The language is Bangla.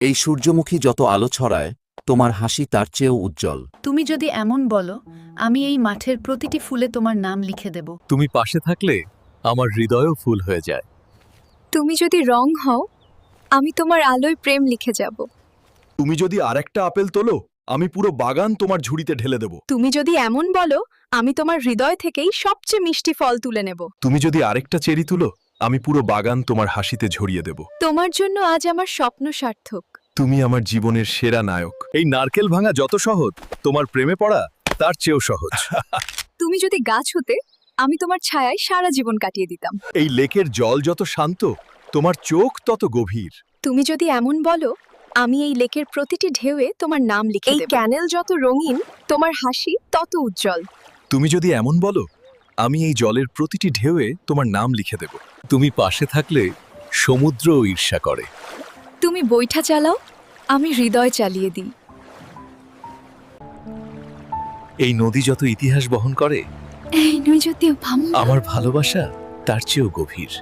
এই সূর্যমুখী যত আলো ছড়ায় তোমার হাসি তার চেয়েও উজ্জ্বল। তুমি যদি এমন বলো আমি এই মাঠের প্রতিটি ফুলে তোমার নাম লিখে দেব। তুমি পাশে থাকলে আমার হৃদয়ও ফুল হয়ে যায়। তুমি যদি রং হও আমি তোমার আলোয় প্রেম লিখে যাব। তুমি যদি আরেকটা আপেল তোলো আমি পুরো বাগান তোমার ঝুড়িতে ঢেলে দেব। তুমি যদি এমন বলো আমি তোমার হৃদয় থেকেই সবচেয়ে মিষ্টি ফল তুলে নেব। তুমি যদি আরেকটা চেরি তুলো আমি পুরো বাগান তোমার হাসিতে ঝরিয়ে দেব। তোমার জন্য আজ আমার স্বপ্ন সার্থক। তুমি আমার জীবনের সেরা নায়ক। এই নারকেল ভাঙা যত সহজ তোমার প্রেমে পড়া তার চেয়েও সহজ। তুমি যদি গাছ হতে আমি তোমার ছায়ায় সারা জীবন কাটিয়ে দিতাম। এই লেকের জল যত শান্ত তোমার চোখ তত গভীর। তুমি যদি এমন বলো আমি এই লেকের প্রতিটি ঢেউয়ে তোমার নাম লিখে এই ক্যানেল যত রঙিন তোমার হাসি তত উজ্জ্বল। তুমি যদি এমন বলো আমি এই জলের প্রতিটি ঢেউয়ে তোমার নাম লিখে দেব। তুমি পাশে থাকলে সমুদ্র ঈর্ষা করে। তুমি বৈঠা চালাও আমি হৃদয় চালিয়ে দিই। এই নদী যত ইতিহাস বহন করে এই নই যদি আমার ভালোবাসা তার চেয়েও গভীর।